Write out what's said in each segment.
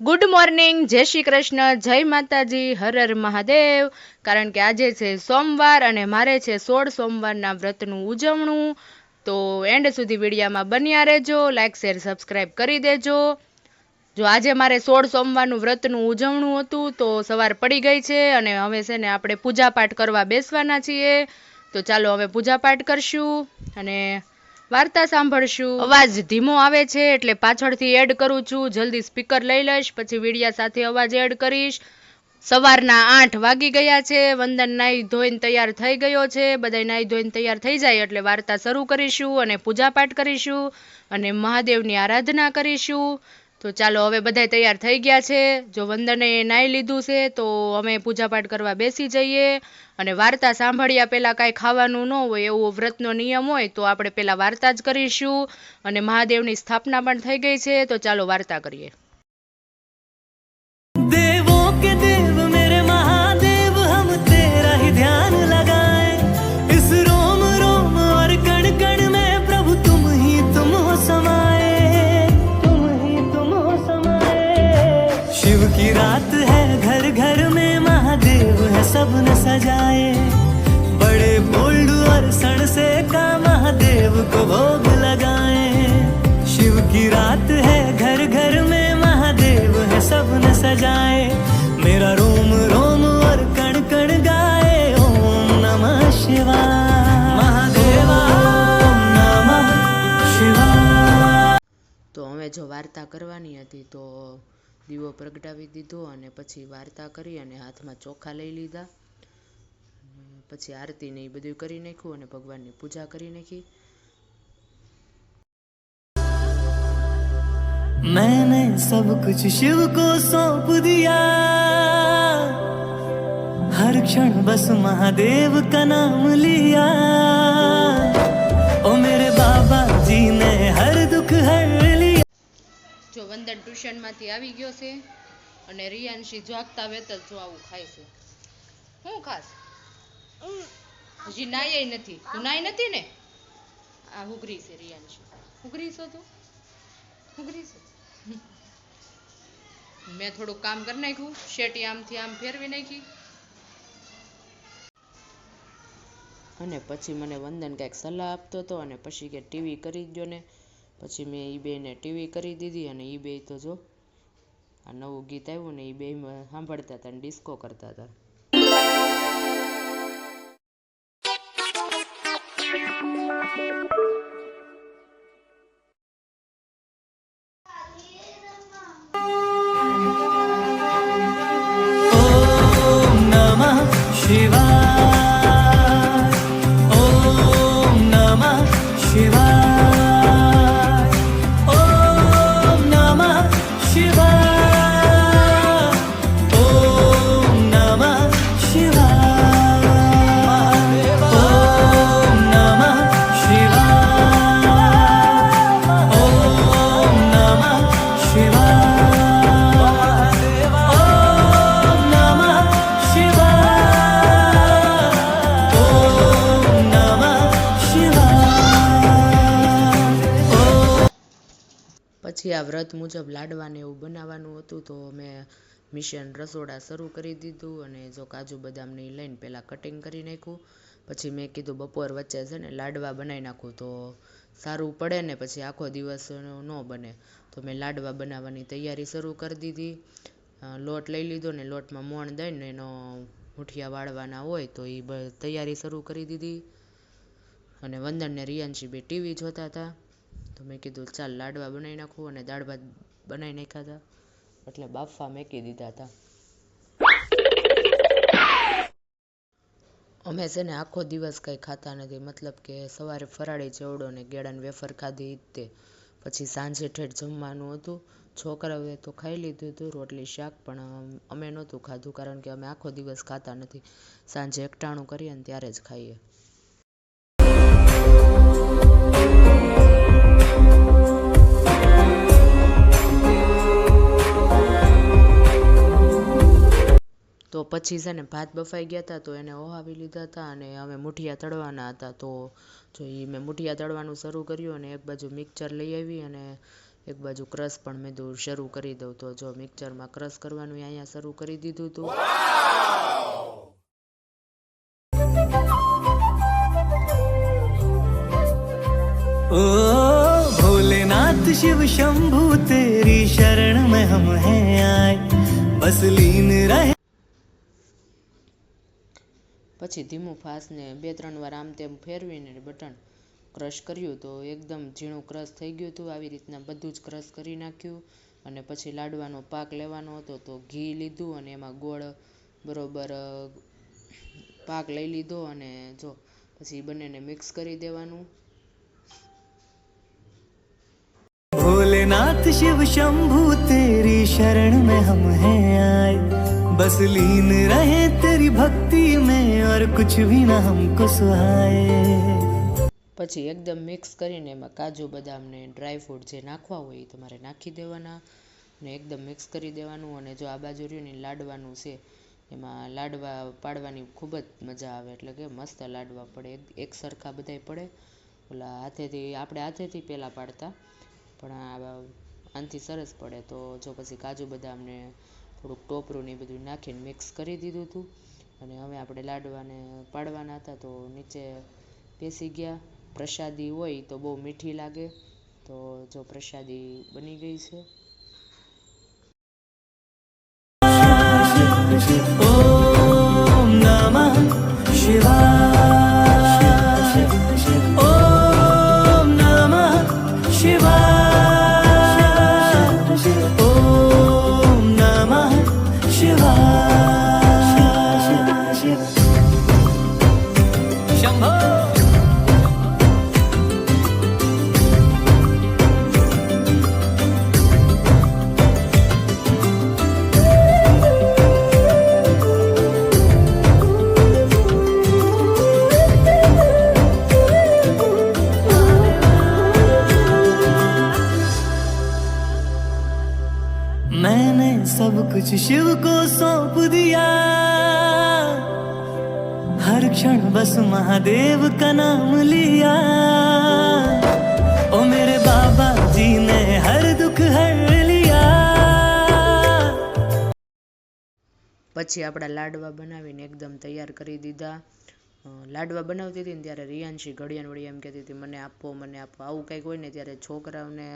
Good morning જય શ્રી કૃષ્ણ, જય માતાજી, હર હર મહાદેવ. કારણ કે આજે છે સોમવાર અને મારે છે સોળ સોમવારના વ્રતનું ઉજવણું. તો એન્ડ સુધી વિડીયામાં બન્યા રહેજો લાઇક શેર સબસ્ક્રાઈબ કરી દેજો. જો આજે મારે સોળ સોમવારનું વ્રતનું ઉજવણું હતું, તો સવાર પડી ગઈ છે અને હવે છે ને આપણે પૂજાપાઠ કરવા બેસવાના છીએ. તો ચાલો હવે પૂજાપાઠ કરશું અને વાર્તા સાંભળશું. અવાજ ધીમો આવે છે એટલે પાછળથી એડ કરું છું. જલ્દી સ્પીકર લઈ લઈશ, પછી વીડિયા સાથે અવાજ એડ કરીશ. સવારના આઠ વાગી ગયા છે. વંદન નાઈ ધોઈને તૈયાર થઈ ગયો છે. બધા નાઈ ધોઈને તૈયાર થઈ જાય એટલે વાર્તા શરૂ કરીશું અને પૂજાપાઠ કરીશું અને મહાદેવની આરાધના કરીશું. તો ચાલો હવે બધા તૈયાર થઈ ગયા છે. જો વંદને નાહી લીધું છે, તો અમે પૂજાપાઠ કરવા બેસી જઈએ. અને વાર્તા સાંભળ્યા પહેલાં કાંઈ ખાવાનું ન હોય એવો વ્રતનો નિયમ હોય, તો આપણે પહેલાં વાર્તા જ કરીશું. અને મહાદેવની સ્થાપના પણ થઈ ગઈ છે, તો ચાલો વાર્તા કરીએ. વાર્તા કરવાની હતી તો દીવો પ્રગટાવી દીધો અને પછી વાર્તા કરી અને હાથમાં ચોખા લઈ લીધા અને પછી આરતી ને એ બધું કરી નાખ્યું અને ભગવાનની પૂજા કરી નાખી मैंने सब कुछ शिव को सौंप दिया हर क्षण बस महादेव का नाम लिया ओ मेरे बाबा जी ने हर दुख हर लिया જો વંદન ટ્યુશનમાંથી આવી ગયો છે અને રિયાન્શી જાગતા વેત જ આવું ખાય છે. શું ખાસ? હજી નાય નથી. તું નાય નથી ને? આ હુગરી છે રિયાન્શી. હુગરી છો તું? હુગરી છો? મેં થોડું કામ કરી નાખ્યું. શેટી આમથી આમ ફેરવી નાખી. અને પછી મને વંદન કંઈક સલાહ આપતો હતો અને પછી કે ટીવી કરી દો ને પછી મેં ઈ બેને ટીવી કરી દીધી અને ઈ બે તો જો આ નવું ગીત આવ્યું ને એ બે સાંભળતા હતા અને ડિસ્કો કરતા હતા. ओम પછી આ વ્રત મુજબ લાડવાને એવું બનાવવાનું હતું, તો મેં મિશન રસોડા શરૂ કરી દીધું અને જો કાજુ બદામને લઈને પહેલાં કટિંગ કરી નાખ્યું. પછી મેં કીધું બપોર વચ્ચે છે ને લાડવા બનાવી નાખું, તો સારું પડે ને પછી આખો દિવસ ન બને. તો મેં લાડવા બનાવવાની તૈયારી શરૂ કરી દીધી. લોટ લઈ લીધો ને લોટમાં મોણ દઈને એનો મુઠિયા વાળવાના હોય તો એ તૈયારી શરૂ કરી દીધી. અને વંદન ને રિયાન્શી બે ટીવી જોતા હતા. મેં કીધું, ચાલ, લાડવા બનાવી નાખું. અને દાળ ભાત બનાવી નાખ્યા હતા. એટલે બાફવા મેકી દીધા હતા. અમે છે ને આખો દિવસ કંઈ ખાતા નથી. મતલબ કે સવારે ફરાળી ચેવડો ને કેળાની વેફર ખાધી તે. પછી સાંજે ઠેઠ જમવાનું હતું. છોકરાઓએ તો ખાઈ લીધું હતું, રોટલી, શાક, પણ અમે નહોતું ખાધું કારણ કે અમે આખો દિવસ ખાતા નથી. સાંજે એકટાણું કરીએ ને ત્યારે જ ખાઈએ. પછી છે ને ભાત બફાઈ ગયા હતા તો એને ઓહાવી લીધા હતા અને હવે મુઠિયા તળવાના હતા તો જો એ મેં મુઠિયા તળવાનું શરૂ કર્યું અને એક બાજુ મિક્સર લઈ આવી અને એક બાજુ ક્રશ પણ મેં દૂર શરૂ કરી દઉં તો જો મિક્સરમાં ક્રશ કરવાનું અહીંયા શરૂ કરી દીધું હતું ओ भोलेनाथ शिव शंभु तेरी शरण में हम हैं आए बस लीन रहे પછી ધીમું ફાસને બે ત્રણ વાર આમ તેમ ફેરવીને બટન ક્રશ કર્યું તો એકદમ ઝીણું ક્રશ થઈ ગયું હતું. આવી રીતના બધું જ ક્રશ કરી નાખ્યું અને પછી લાડવાનો પાક લેવાનો હતો તો ઘી લીધું અને એમાં ગોળ બરોબર પાક લઈ લીધો અને જો પછી બંનેને મિક્સ કરી દેવાનું. ભોલેનાથ શિવ શંભુ, તેરી શરણ મેં હમ હે આય. बस लीन रहे तेरी भक्ति में और कुछ भी ना हमको सुहाए પછી એકદમ મિક્સ કરીને એમાં કાજુ બદામ ને ડ્રાય ફ્રૂટ જે નાખવા હોય એ તમારે નાખી દેવાના ને એકદમ મિક્સ કરી દેવાનું અને જો આ બાજુ રહ્યું ને લાડવાનું છે એમાં લાડવા પાડવાની ખૂબ જ મજા આવે એટલે કે મસ્ત લાડવા પડે એક- એક સરખા બધાય પડે ઓલા હાથેથી આપણે હાથેથી પહેલાં પાડતા પણ આ આનાથી સરસ પડે તો જો પછી કાજુ બદામ ને થોડુંક ટોપરું ને બધું નાખીને મિક્સ કરી દીધું હતું. અને હવે આપણે લાડવાને પાડવાના હતા તો નીચે બેસી ગયા. પ્રસાદી હોય તો બહુ મીઠી લાગે. તો જો પ્રસાદી બની ગઈ છે. कुछ शिव को सौंप दिया हर क्षण बस महादेव का नाम लिया ओ मेरे बाबा जी ने हर दुख हर लिया પછી આપણા લાડવા બનાવીને એકદમ તૈયાર કરી દીધા અ, લાડવા બનાવતી હતી ને ત્યારે રિયાંશી ઘડિયાળ વળી એમ કહેતી હતી મને આપો મને આપો આવું કંઈક હોય ને ત્યારે છોકરાઓને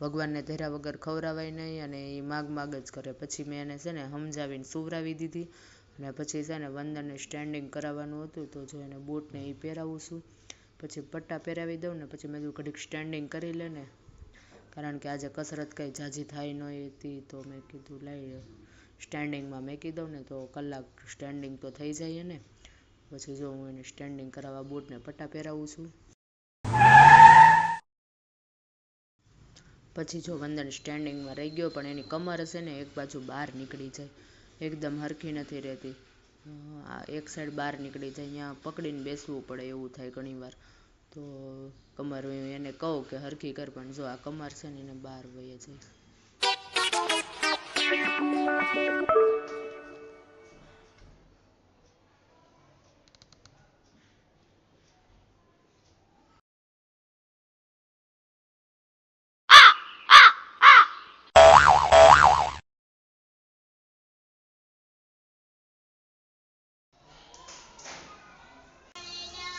ભગવાનને ધર્યા વગર ખવડાવાય નહીં અને એ માગ માગ જ કરે. પછી મેં એને છે ને સમજાવીને સુવરાવી દીધી અને પછી છે ને વંદનને સ્ટેન્ડિંગ કરાવવાનું હતું તો જો એને બૂટને એ પહેરાવું છું. પછી પટ્ટા પહેરાવી દઉં ને પછી મેં કીધું ઘડીક સ્ટેન્ડિંગ કરી લે ને. કારણ કે આજે કસરત કંઈ ઝાઝી થાય ન હતી તો મેં કીધું લાઈ સ્ટેન્ડિંગમાં મેકી દઉં ને તો કલાક સ્ટેન્ડિંગ તો થઈ જાય ને પછી જો હું એને સ્ટેન્ડિંગ કરાવવા બૂટને પટ્ટા પહેરાવું છું. પછી જો વંદન સ્ટેન્ડિંગમાં રહી ગયો, પણ એની કમર હશે ને, એક બાજુ બહાર નીકળી જાય. એકદમ હરખી નથી રહેતી. એક સાઈડ બહાર નીકળી જાય, અહીંયા પકડીને બેસવું પડે એવું થાય ઘણીવાર. તો કમર હું એને કહું કે હરખી કર, પણ જો આ કમર છે ને, એને બહાર વહી જાય.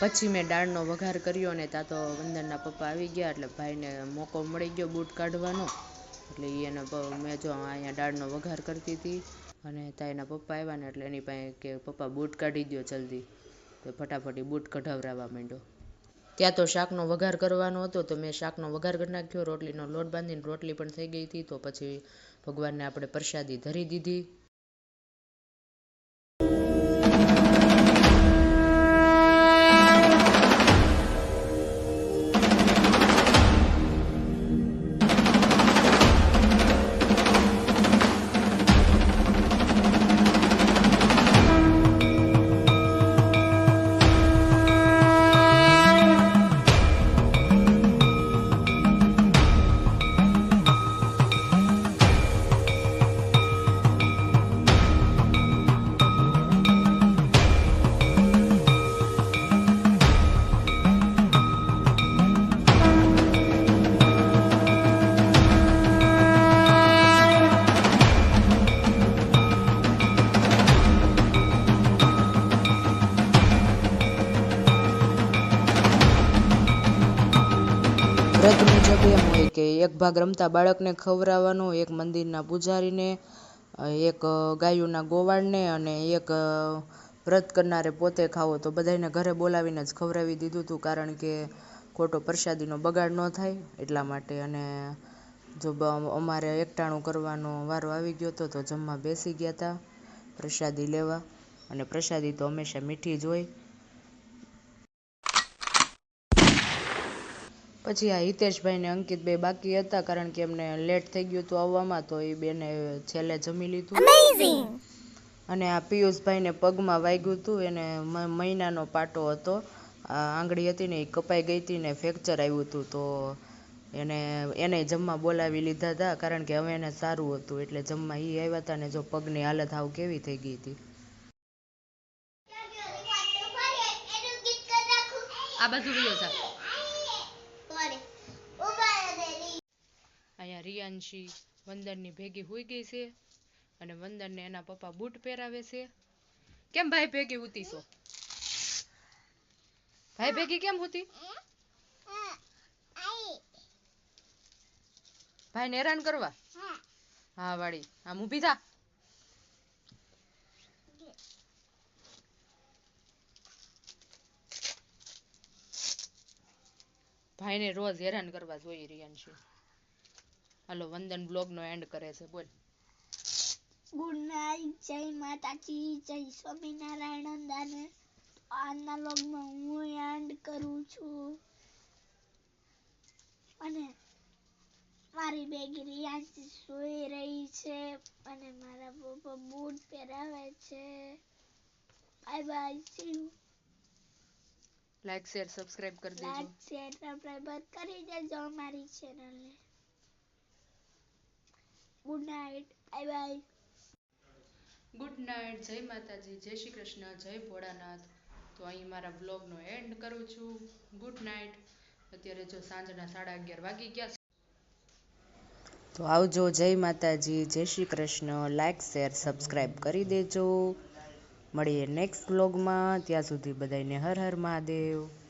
પછી મેં દાળનો વઘાર કર્યો અને ત્યાં તો વંદનના પપ્પા આવી ગયા એટલે ભાઈને મોકો મળી ગયો બૂટ કાઢવાનો. એટલે એને મેં જો અહીંયા દાળનો વઘાર કરતી હતી અને ત્યાં એના પપ્પા આવ્યા ને એટલે એની પાસે કે પપ્પા બૂટ કાઢી દ્યો જલ્દી. તો ફટાફટ બૂટ કઢાવરાવવા માંડ્યો. ત્યાં તો શાકનો વઘાર કરવાનો હતો તો મેં શાકનો વઘાર કરી નાખ્યો, રોટલીનો લોટ બાંધીને રોટલી પણ થઈ ગઈ હતી તો પછી ભગવાનને આપણે પ્રસાદી ધરી દીધી. એક ભાગ રમતા બાળકને ખવડાવવાનો, એક મંદિરના પૂજારીને એક ગાયોના ગોવાળને અને એક વ્રત કરનારે પોતે ખાવો. તો બધાયને ઘરે બોલાવીને જ ખવડાવી દીધું હતું કારણ કે ખોટો પ્રસાદીનો બગાડ ન થાય એટલા માટે. અને જો અમારે એકટાણું કરવાનો વારો આવી ગયો હતો, તો જમવા બેસી ગયા હતા પ્રસાદી લેવા. અને પ્રસાદી તો હંમેશા મીઠી જ હોય. પછી આ હિતેશભાઈ ને બે બાકી હતા કારણ કે એમને લેટ થઈ ગયું હતું આવવામાં તો એ બેને છેલ્લે જમી લીધું. અને આ પિયુષભાઈને પગમાં વાગ્યું હતું એને મહિનાનો પાટો હતો. આંગળી હતી ને એ કપાઈ ગઈ હતી ને ફ્રેક્ચર આવ્યું હતું તો એને એને જમવા બોલાવી લીધા હતા કારણ કે હવે એને સારું હતું એટલે જમવા એ આવ્યા હતા ને જો પગની હાલત આવ કેવી થઈ ગઈ હતી. આ બાજુ વયો જા અહીંયા રિયાંશી વંદનની ભેગી હોઈ ગઈ છે અને વંદનને એના પપ્પા બૂટ પહેરાવે છે. કેમ ભાઈ ભેગી ઉતી છો? ભાઈ ભેગી કેમ ભાઈ ભાઈને હેરાન કરવા? હા, વાળી. આમ ઊભી થા ભાઈને રોજ હેરાન કરવા જોઈએ રિયાંશી હાલો વંદન બ્લોગ નો એન્ડ કરે છે બોલ. ગુડ નાઇટ જય માતાજી જય સ્વામિનારાયણ અંદાને આજના લોગમાં હું એન્ડ કરું છું. અને મારી બેગી રિયાસી સૂઈ રહી છે અને મારા પપ્પા બૂટ પહેરાવે છે. Bye bye see you like share subscribe કરી દેજો. લાઈક શેર સબસ્ક્રાઇબ કરી દેજો અમારી ચેનલને good night bye bye good night જય માતાજી. જય શ્રી કૃષ્ણ. જય ભોળાનાથ. તો અહીં મારા બ્લોગનો એન્ડ કરું છું. ગુડ નાઇટ અત્યારે જો સાંજના સાડા અગિયાર વાગી ગયા છે. તો આવજો. જય માતાજી. જય Shri Krishna. Like share subscribe કરી દેજો. મળીએ નેક્સ્ટ બ્લોગમાં ત્યાં સુધી બધાને હર હર મહાદેવ.